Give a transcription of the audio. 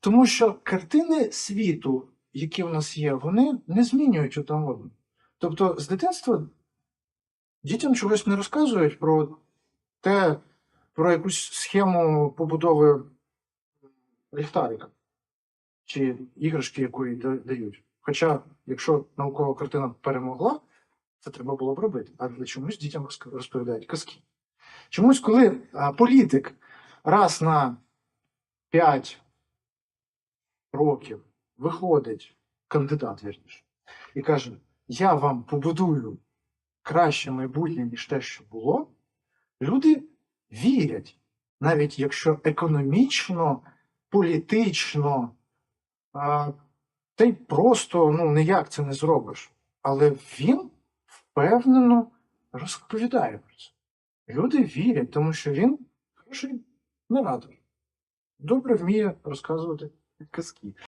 Тому що картини світу, які в нас є, вони не змінюють один одного. Тобто з дитинства дітям чогось не розказують про те, про якусь схему побудови ліхтарика чи іграшки, да- дають. Хоча, якщо наукова картина перемогла, це треба було б робити. Але чомусь дітям розповідають казки. Чомусь, коли а, політик раз на 5 років виходить кандидат, вірніше, і каже: Я вам побудую краще майбутнє, ніж те, що було, люди вірять, навіть якщо економічно, політично, а, та й просто ну, ніяк це не зробиш. Але він впевнено розповідає про це. Люди вірять, тому що він хороший наратор. Добре вміє розказувати казки.